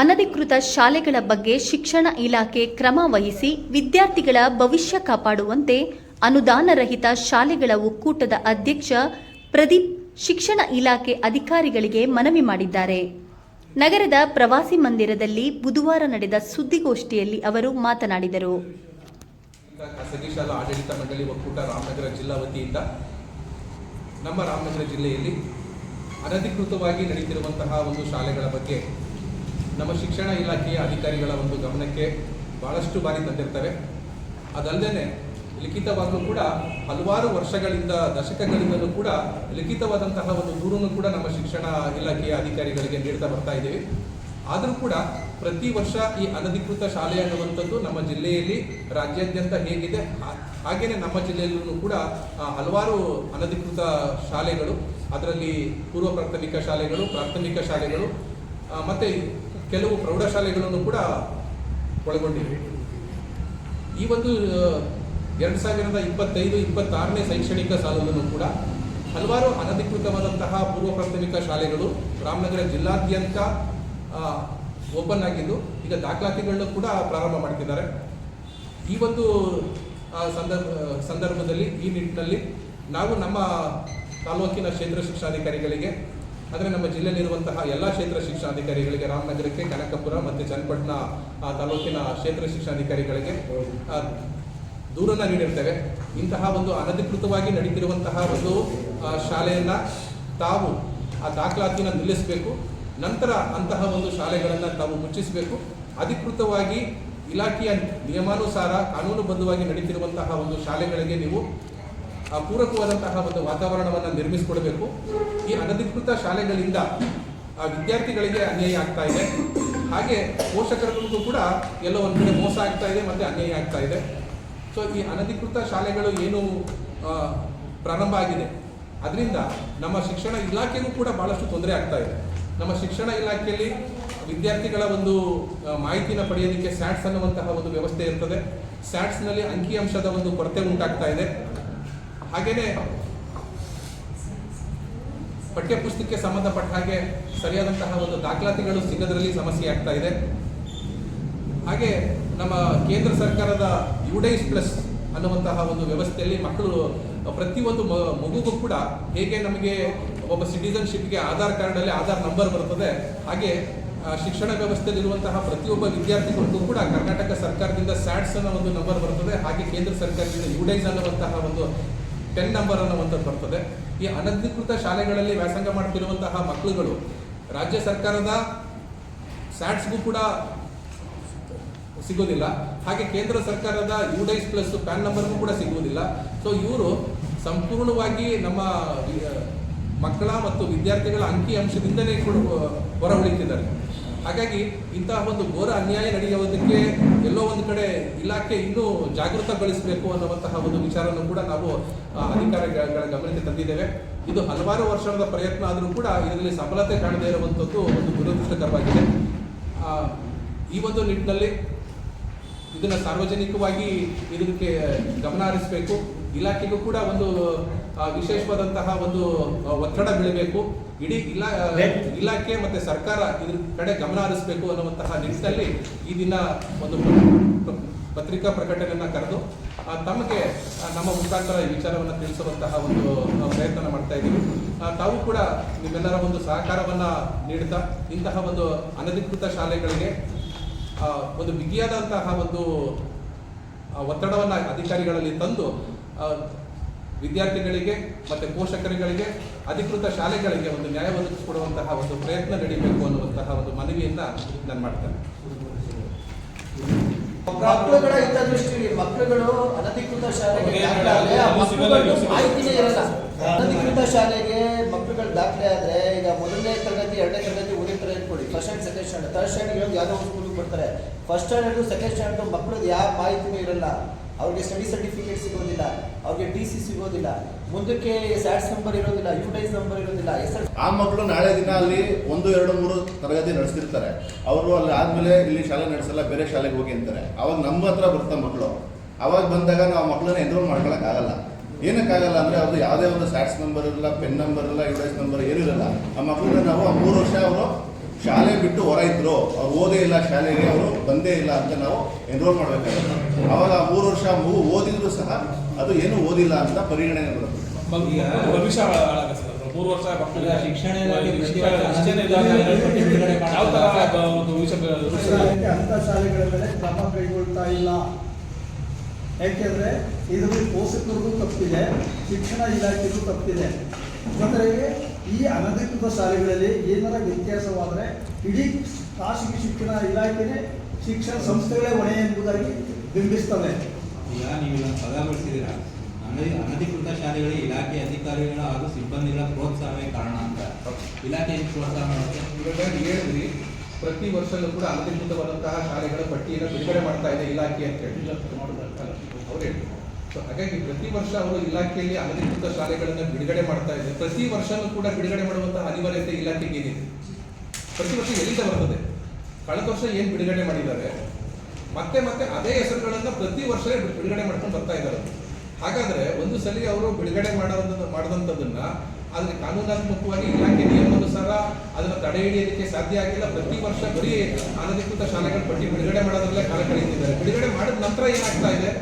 ಅನಧಿಕೃತ ಶಾಲೆಗಳ ಬಗ್ಗೆ ಶಿಕ್ಷಣ ಇಲಾಖೆ ಕ್ರಮ ವಹಿಸಿ ವಿದ್ಯಾರ್ಥಿಗಳ ಭವಿಷ್ಯ ಕಾಪಾಡುವಂತೆ ಅನುದಾನರಹಿತ ಶಾಲೆಗಳ ಒಕ್ಕೂಟದ ಅಧ್ಯಕ್ಷ ಪ್ರದೀಪ್ ಶಿಕ್ಷಣ ಇಲಾಖೆ ಅಧಿಕಾರಿಗಳಿಗೆ ಮನವಿ ಮಾಡಿದ್ದಾರೆ. ನಗರದ ಪ್ರವಾಸಿ ಮಂದಿರದಲ್ಲಿ ಬುಧವಾರ ನಡೆದ ಸುದ್ದಿಗೋಷ್ಠಿಯಲ್ಲಿ ಅವರು ಮಾತನಾಡಿದರು. ಖಾಸಗಿ ಆಡಳಿತ ಮಂಡಳಿ ಒಕ್ಕೂಟ ರಾಮನಗರ ಜಿಲ್ಲಾ ನಮ್ಮ ರಾಮನಗರ ಜಿಲ್ಲೆಯಲ್ಲಿ ಅನಧಿಕೃತವಾಗಿ ನಡೆಯುತ್ತಿರುವಂತಹ ಒಂದು ಶಾಲೆಗಳ ಬಗ್ಗೆ ನಮ್ಮ ಶಿಕ್ಷಣ ಇಲಾಖೆಯ ಅಧಿಕಾರಿಗಳ ಒಂದು ಗಮನಕ್ಕೆ ಬಹಳಷ್ಟು ಬಾರಿ ತಂದಿರ್ತವೆ. ಅದಲ್ಲದೆ ಲಿಖಿತವಾಗಲೂ ಕೂಡ ಹಲವಾರು ವರ್ಷಗಳಿಂದ ದಶಕಗಳಿಂದಲೂ ಕೂಡ ಲಿಖಿತವಾದಂತಹ ಒಂದು ದೂರನ್ನು ಕೂಡ ನಮ್ಮ ಶಿಕ್ಷಣ ಇಲಾಖೆಯ ಅಧಿಕಾರಿಗಳಿಗೆ ನೀಡ್ತಾ ಬರ್ತಾ ಇದ್ದೀವಿ. ಆದರೂ ಕೂಡ ಪ್ರತಿ ವರ್ಷ ಈ ಅನಧಿಕೃತ ಶಾಲೆ ಅನ್ನುವಂಥದ್ದು ನಮ್ಮ ಜಿಲ್ಲೆಯಲ್ಲಿ ರಾಜ್ಯಾದ್ಯಂತ ಹೇಗಿದೆ. ಹಾಗೆಯೇ ನಮ್ಮ ಜಿಲ್ಲೆಯಲ್ಲೂ ಕೂಡ ಹಲವಾರು ಅನಧಿಕೃತ ಶಾಲೆಗಳು, ಅದರಲ್ಲಿ ಪೂರ್ವ ಪ್ರಾಥಮಿಕ ಶಾಲೆಗಳು ಪ್ರಾಥಮಿಕ ಶಾಲೆಗಳು ಮತ್ತೆ ಕೆಲವು ಪ್ರೌಢಶಾಲೆಗಳನ್ನು ಕೂಡ ಒಳಗೊಂಡಿವೆ. ಈ ಒಂದು ಎರಡು ಸಾವಿರದ ಇಪ್ಪತ್ತೈದು, ಇಪ್ಪತ್ತಾರನೇ ಶೈಕ್ಷಣಿಕ ಸಾಲಲ್ಲೂ ಕೂಡ ಹಲವಾರು ಅನಧಿಕೃತವಾದಂತಹ ಪೂರ್ವ ಪ್ರಾಥಮಿಕ ಶಾಲೆಗಳು ರಾಮನಗರ ಜಿಲ್ಲಾದ್ಯಂತ ಓಪನ್ ಆಗಿದ್ದು ಈಗ ದಾಖಲಾತಿಗಳನ್ನು ಕೂಡ ಪ್ರಾರಂಭ ಮಾಡ್ತಿದ್ದಾರೆ. ಈ ಒಂದು ಸಂದರ್ಭ, ಸಂದರ್ಭದಲ್ಲಿ ಈ ನಿಟ್ಟಿನಲ್ಲಿ ನಾವು ನಮ್ಮ ತಾಲೂಕಿನ ಕ್ಷೇತ್ರ ಶಿಕ್ಷಣಾಧಿಕಾರಿಗಳಿಗೆ ಅಂದರೆ ನಮ್ಮ ಜಿಲ್ಲೆಯಲ್ಲಿರುವಂತಹ ಎಲ್ಲ ಕ್ಷೇತ್ರ ಶಿಕ್ಷಣಾಧಿಕಾರಿಗಳಿಗೆ ರಾಮನಗರಕ್ಕೆ, ಕನಕಪುರ ಮತ್ತು ಚನ್ನಪಟ್ಟಣ ತಾಲೂಕಿನ ಕ್ಷೇತ್ರ ಶಿಕ್ಷಣಾಧಿಕಾರಿಗಳಿಗೆ ದೂರನ್ನು ನೀಡಿರ್ತೇವೆ. ಇಂತಹ ಒಂದು ಅನಧಿಕೃತವಾಗಿ ನಡೀತಿರುವಂತಹ ಒಂದು ಶಾಲೆಯನ್ನ ತಾವು ಆ ದಾಖಲಾತಿನ ನಿಲ್ಲಿಸಬೇಕು. ನಂತರ ಅಂತಹ ಒಂದು ಶಾಲೆಗಳನ್ನು ತಾವು ಮುಚ್ಚಿಸಬೇಕು. ಅಧಿಕೃತವಾಗಿ ಇಲಾಖೆಯ ನಿಯಮಾನುಸಾರ ಕಾನೂನುಬದ್ಧವಾಗಿ ನಡೀತಿರುವಂತಹ ಒಂದು ಶಾಲೆಗಳಿಗೆ ನೀವು ಆ ಪೂರಕವಾದಂತಹ ಒಂದು ವಾತಾವರಣವನ್ನು ನಿರ್ಮಿಸಿಕೊಡಬೇಕು. ಈ ಅನಧಿಕೃತ ಶಾಲೆಗಳಿಂದ ಆ ವಿದ್ಯಾರ್ಥಿಗಳಿಗೆ ಅನ್ಯಾಯ ಆಗ್ತಾ ಇದೆ. ಹಾಗೆ ಪೋಷಕರಿಗೂ ಕೂಡ ಎಲ್ಲೋ ಒಂದು ಕಡೆ ಮೋಸ ಆಗ್ತಾ ಇದೆ ಮತ್ತೆ ಅನ್ಯಾಯ ಆಗ್ತಾ ಇದೆ. ಸೊ ಈ ಅನಧಿಕೃತ ಶಾಲೆಗಳು ಏನು ಪ್ರಾರಂಭ ಆಗಿದೆ. ಅದರಿಂದ ನಮ್ಮ ಶಿಕ್ಷಣ ಇಲಾಖೆಗೂ ಕೂಡ ಬಹಳಷ್ಟು ತೊಂದರೆ ಆಗ್ತಾ ಇದೆ. ನಮ್ಮ ಶಿಕ್ಷಣ ಇಲಾಖೆಯಲ್ಲಿ ವಿದ್ಯಾರ್ಥಿಗಳ ಒಂದು ಮಾಹಿತಿನ ಪಡೆಯೋದಕ್ಕೆ ಸ್ಯಾಟ್ಸ್ ಅನ್ನುವಂತಹ ಒಂದು ವ್ಯವಸ್ಥೆ ಇರ್ತದೆ. ಸ್ಯಾಟ್ಸ್ನಲ್ಲಿ ಅಂಕಿಅಂಶದ ಒಂದು ಕೊರತೆ ಉಂಟಾಗ್ತಾ ಇದೆ. ಹಾಗೇನೆ ಪಠ್ಯಪುಸ್ತಕಕ್ಕೆ ಸಂಬಂಧಪಟ್ಟ ಹಾಗೆ ಸರಿಯಾದಂತಹ ಒಂದು ದಾಖಲಾತಿಗಳು ಸಿಗದರಲ್ಲಿ ಸಮಸ್ಯೆ ಆಗ್ತಾ ಇದೆ. ಹಾಗೆ ನಮ್ಮ ಕೇಂದ್ರ ಸರ್ಕಾರದ ಯುಡೈಸ್ ಪ್ಲಸ್ ಅನ್ನುವಂತಹ ಒಂದು ವ್ಯವಸ್ಥೆಯಲ್ಲಿ ಮಕ್ಕಳು ಪ್ರತಿಯೊಂದು ಮಗುಗೂ ಕೂಡ ಹೇಗೆ ನಮಗೆ ಒಬ್ಬ ಸಿಟಿಸನ್ಶಿಪ್ಗೆ ಆಧಾರ್ ಕಾರ್ಡಲ್ಲಿ ಆಧಾರ್ ನಂಬರ್ ಬರ್ತದೆ ಹಾಗೆ ಶಿಕ್ಷಣ ಶಿಕ್ಷಣ ವ್ಯವಸ್ಥೆಯಲ್ಲಿರುವಂತಹ ಪ್ರತಿಯೊಬ್ಬ ವಿದ್ಯಾರ್ಥಿಗಳಿಗೂ ಕೂಡ ಕರ್ನಾಟಕ ಸರ್ಕಾರದಿಂದ ಸ್ಯಾಟ್ಸ್ ಅನ್ನೋ ಒಂದು ನಂಬರ್ ಬರ್ತದೆ ಹಾಗೆ ಕೇಂದ್ರ ಸರ್ಕಾರದಿಂದ ಯುಡೈಸ್ ಅನ್ನುವಂತಹ ಒಂದು ಟೆನ್ ನಂಬರ್ ಅನ್ನುವಂಥದ್ದು ಬರ್ತದೆ. ಈ ಅನಧಿಕೃತ ಶಾಲೆಗಳಲ್ಲಿ ವ್ಯಾಸಂಗ ಮಾಡ್ತಿರುವಂತಹ ಮಕ್ಕಳುಗಳು, ರಾಜ್ಯ ಸರ್ಕಾರದ ಸ್ಯಾಟ್ಸ್ಗೂ ಕೂಡ ಸಿಗೋದಿಲ್ಲ. ಹಾಗೆ ಕೇಂದ್ರ ಸರ್ಕಾರದ ಯುಡೈಸ್ ಪ್ಲಸ್ ಪ್ಯಾನ್ ನಂಬರ್ಗೂ ಕೂಡ ಸಿಗುವುದಿಲ್ಲ ಸೊ ಇವರು ಸಂಪೂರ್ಣವಾಗಿ ನಮ್ಮ ಮಕ್ಕಳ ಮತ್ತು ವಿದ್ಯಾರ್ಥಿಗಳ ಅಂಕಿ ಅಂಶದಿಂದಲೇ ಕೂಡ ಹೊರ ಹಾಗಾಗಿ ಇಂತಹ ಒಂದು ಘೋರ ಅನ್ಯಾಯ ನಡೆಯುವುದಕ್ಕೆ ಎಲ್ಲೋ ಒಂದು ಕಡೆ ಇಲಾಖೆ ಇನ್ನೂ ಜಾಗೃತಗೊಳಿಸಬೇಕು ಅನ್ನುವಂತಹ ಒಂದು ವಿಚಾರವನ್ನು ಕೂಡ ನಾವು ಅಧಿಕಾರಿಗಳ ಗಮನಕ್ಕೆ ತಂದಿದ್ದೇವೆ. ಇದು ಹಲವಾರು ವರ್ಷದ ಪ್ರಯತ್ನ ಆದರೂ ಕೂಡ ಇದರಲ್ಲಿ ಸಫಲತೆ ಕಾಣದೇ ಇರುವಂಥದ್ದು ಒಂದು ದುರದೃಷ್ಟಕರವಾಗಿದೆ. ಈ ಒಂದು ನಿಟ್ಟಿನಲ್ಲಿ ಇದನ್ನು ಸಾರ್ವಜನಿಕವಾಗಿ ಇದಕ್ಕೆ ಗಮನ ಹರಿಸಬೇಕು. ಇಲಾಖೆಗೂ ಕೂಡ ಒಂದು ವಿಶೇಷವಾದಂತಹ ಒಂದು ಒತ್ತಡ ಬೀಳಬೇಕು. ಇಡೀ ಇಲಾ ಇಲಾಖೆ ಮತ್ತೆ ಸರ್ಕಾರ ಇದ್ರ ಕಡೆ ಗಮನ ಹರಿಸಬೇಕು ಅನ್ನುವಂತಹ ನಿಟ್ಟಿನಲ್ಲಿ ಈ ದಿನ ಒಂದು ಪತ್ರಿಕಾ ಪ್ರಕಟಣೆಯನ್ನ ಕರೆದು ತಮಗೆ ನಮ್ಮ ಮುಖಾಂತರ ಈ ವಿಚಾರವನ್ನು ತಿಳಿಸುವಂತಹ ಒಂದು ಪ್ರಯತ್ನ ಮಾಡ್ತಾ ಇದ್ದೀವಿ. ತಾವು ಕೂಡ ನಿಮ್ಮೆಲ್ಲರ ಒಂದು ಸಹಕಾರವನ್ನ ನೀಡುತ್ತಾ ಇಂತಹ ಒಂದು ಅನಧಿಕೃತ ಶಾಲೆಗಳಿಗೆ ಒಂದು ಬಿಗಿಯಾದಂತಹ ಒಂದು ಒತ್ತಡವನ್ನು ಅಧಿಕಾರಿಗಳಲ್ಲಿ ತಂದು ವಿದ್ಯಾರ್ಥಿಗಳಿಗೆ ಮತ್ತೆ ಪೋಷಕರುಗಳಿಗೆ, ಅಧಿಕೃತ ಶಾಲೆಗಳಿಗೆ ಒಂದು ನ್ಯಾಯ ಒದಗಿಸಿಕೊಡುವಂತಹ ಒಂದು ಪ್ರಯತ್ನ ನಡೀಬೇಕು ಅನ್ನುವಂತಹ ಒಂದು ಮನವಿಯನ್ನು ನಾನು ಮಾಡ್ತೇನೆ. ಮಕ್ಕಳುಗಳ ಮಕ್ಕಳುಗಳು ಅನಧಿಕೃತ ಶಾಲೆಗೆ ಮಾಹಿತಿನೇ ಇರಲ್ಲ. ಅನಧಿಕೃತ ಶಾಲೆಗೆ ಮಕ್ಕಳುಗಳು ದಾಖಲೆ ಆದ್ರೆ ಈಗ ಮೊದಲನೇ ತರಗತಿ, ಎರಡನೇ ತರಗತಿ ಓದಿನ ತರ ಇಟ್ಕೊಳ್ಳಿ first stand second stand third stand ಇವಾಗ ಯಾವುದೋ ಸ್ಕೂಲಿಗೆ ಬರ್ತಾರೆ. ಫಸ್ಟ್ ಸ್ಟ್ಯಾಂಡರ್ಡ್ ಸೆಕೆಂಡ್ ಸ್ಟ್ಯಾಂಡರ್ಡ್ ಮಕ್ಕಳದ್ದು ಯಾವ ಮಾಹಿತಿನೂ ಇರಲ್ಲ. ಅವ್ರಿಗೆ ಸ್ಟಡಿ ಸರ್ಟಿಫಿಕೇಟ್ ಸಿಗೋದಿಲ್ಲ, ಅವ್ರಿಗೆ ಟಿ ಸಿ ಸಿಗೋದಿಲ್ಲ, ಮುಂದಕ್ಕೆ ಸ್ಯಾಟ್ಸ್ ನಂಬರ್ ಇರೋದಿಲ್ಲ ಯುಟೈಸ್ ನಂಬರ್ ಇರೋದಿಲ್ಲ, ಎಸ್ ಆ ಮಕ್ಕಳು ನಾಳೆ ದಿನ ಅಲ್ಲಿ ಒಂದು, ಎರಡು, ಮೂರು ತರಗತಿ ನಡೆಸ್ತಿರ್ತಾರೆ. ಅವರು ಅಲ್ಲಿ ಆದ್ಮೇಲೆ ಇಲ್ಲಿ ಶಾಲೆ ನಡೆಸಲ್ಲ, ಬೇರೆ ಶಾಲೆಗೆ ಹೋಗಿ ಅಂತಾರೆ. ಅವಾಗ ನಮ್ಮ ಹತ್ರ ಬರ್ತಾ ಮಕ್ಕಳು? ಅವಾಗ ಬಂದಾಗ ನಾವು ಮಕ್ಕಳನ್ನ ಎನ್ರೋಲ್ ಮಾಡ್ಕೊಳಕ್ಕಾಗಲ್ಲ. ಏನಕ್ಕಾಗಲ್ಲ ಅಂದ್ರೆ ಅವ್ರದ್ದು ಯಾವುದೇ ಒಂದು ಸ್ಯಾಟ್ಸ್ ನಂಬರ್ ಇರಲ್ಲ ಪೆನ್ ನಂಬರ್ ಇರಲ್ಲ ಯುಟೈಸ್ ನಂಬರ್ ಏನಿರಲ್ಲ ಆ ಮಕ್ಕಳನ್ನ ನಾವು ಮೂರು ವರ್ಷ ಅವರು ಶಾಲೆ ಬಿಟ್ಟು ಹೊರ ಇದ್ರು ಅವ್ರು ಓದೇ ಇಲ್ಲ ಶಾಲೆಗೆ ಅವರು ಬಂದೇ ಇಲ್ಲ ಅಂತ ನಾವು ಎನ್ರೋಲ್ ಮಾಡಬೇಕಾಗುತ್ತೆ. ಅವಾಗ ಮೂರು ವರ್ಷ ಮಗು ಓದಿದ್ರು ಸಹ ಅದು ಏನು ಓದಿಲ್ಲ ಅಂತ ಪರಿಗಣನೆ ಬರುತ್ತೆ. ಮೂರು ವರ್ಷ ಶಿಕ್ಷಣ ಅಂಥ ಶಾಲೆಗಳ ಮೇಲೆ ಕ್ರಮ ಕೈಗೊಳ್ತಾ ಇಲ್ಲ. ಯಾಕೆಂದ್ರೆ ಇದರಲ್ಲಿ ಪೋಷಕರಿಗೂ ತಪ್ಪಿದೆ ಶಿಕ್ಷಣ ಇಲಾಖೆಗೂ ತಪ್ಪಿದೆ. ಜೊತೆಗೆ ಈ ಅನಧಿಕೃತ ಶಾಲೆಗಳಲ್ಲಿ ಏನಾರ ವ್ಯತ್ಯಾಸವಾದರೆ ಇಡೀ ಖಾಸಗಿ ಶಿಕ್ಷಣ ಇಲಾಖೆನೇ ಶಿಕ್ಷಣ ಸಂಸ್ಥೆಗಳೇ ಹೊಣೆ ಎಂಬುದಾಗಿ ಬಿಂಬಿಸ್ತವೆ. ಈಗ ನೀವು ಇದನ್ನು ಪದ ಬಳಸಿದ್ದೀರಾ ಅನ- ಅನಧಿಕೃತ ಶಾಲೆಗಳಿಗೆ ಇಲಾಖೆ ಅಧಿಕಾರಿಗಳ ಹಾಗೂ ಸಿಬ್ಬಂದಿಗಳ ಪ್ರೋತ್ಸಾಹವೇ ಕಾರಣ ಅಂತ. ಇಲಾಖೆ ಪ್ರೋತ್ಸಾಹ ಮಾಡುತ್ತೆ? ಇವಾಗ ಹೇಳಿದ್ರಿ. ಪ್ರತಿ ವರ್ಷದಲ್ಲೂ ಕೂಡ ಅನಧಿಕೃತವಾದಂತಹ ಶಾಲೆಗಳ ಪಟ್ಟಿಯನ್ನು ಬಿಡುಗಡೆ ಮಾಡ್ತಾ ಇದೆ ಇಲಾಖೆ ಅಂತ ಹೇಳಿ. ಅವರು ಹೇಳಿ ಸೊ ಹಾಗಾಗಿ ಪ್ರತಿ ವರ್ಷ ಅವರು ಇಲಾಖೆಯಲ್ಲಿ ಅನಧಿಕೃತ ಶಾಲೆಗಳನ್ನು ಬಿಡುಗಡೆ ಮಾಡ್ತಾ ಇದೆ ಪ್ರತಿ ವರ್ಷನೂ ಕೂಡ ಬಿಡುಗಡೆ ಮಾಡುವಂತಹ ಅನಿವಾರ್ಯತೆ ಇಲಾಖೆಗೆ ಏನಿದೆ ಪ್ರತಿ ವರ್ಷ ಎಲ್ಲಿಂದ ಬರ್ತದೆ? ಕಳೆದ ವರ್ಷ ಏನು ಬಿಡುಗಡೆ ಮಾಡಿದ್ದಾರೆ? ಮತ್ತೆ ಮತ್ತೆ ಅದೇ ಹೆಸರುಗಳನ್ನ ಪ್ರತಿ ವರ್ಷ ಬಿಡುಗಡೆ ಮಾಡ್ಕೊಂಡು ಬರ್ತಾ ಇದ್ದಾರೆ. ಹಾಗಾದ್ರೆ ಒಂದು ಸಲ ಅವರು ಬಿಡುಗಡೆ ಮಾಡೋದನ್ನ ಮಾಡಿದಂಥದ್ದನ್ನ ಆದರೆ ಕಾನೂನಾತ್ಮಕವಾಗಿ ಇಲಾಖೆ ನಿಯಮಾನುಸಾರ ಅದನ್ನ ತಡೆ ಹಿಡಿಯೋದಕ್ಕೆ ಸಾಧ್ಯ ಆಗಿಲ್ಲ. ಪ್ರತಿ ವರ್ಷ ಬರೀ ಅನಧಿಕೃತ ಶಾಲೆಗಳ ಪಟ್ಟಿ ಬಿಡುಗಡೆ ಮಾಡೋದ್ರಲ್ಲೇ ಕಾಲ ಕಳೆಯುತ್ತಿದ್ದಾರೆ. ಬಿಡುಗಡೆ ಮಾಡಿದ ನಂತರ ಏನಾಗ್ತಾ ಇದೆ?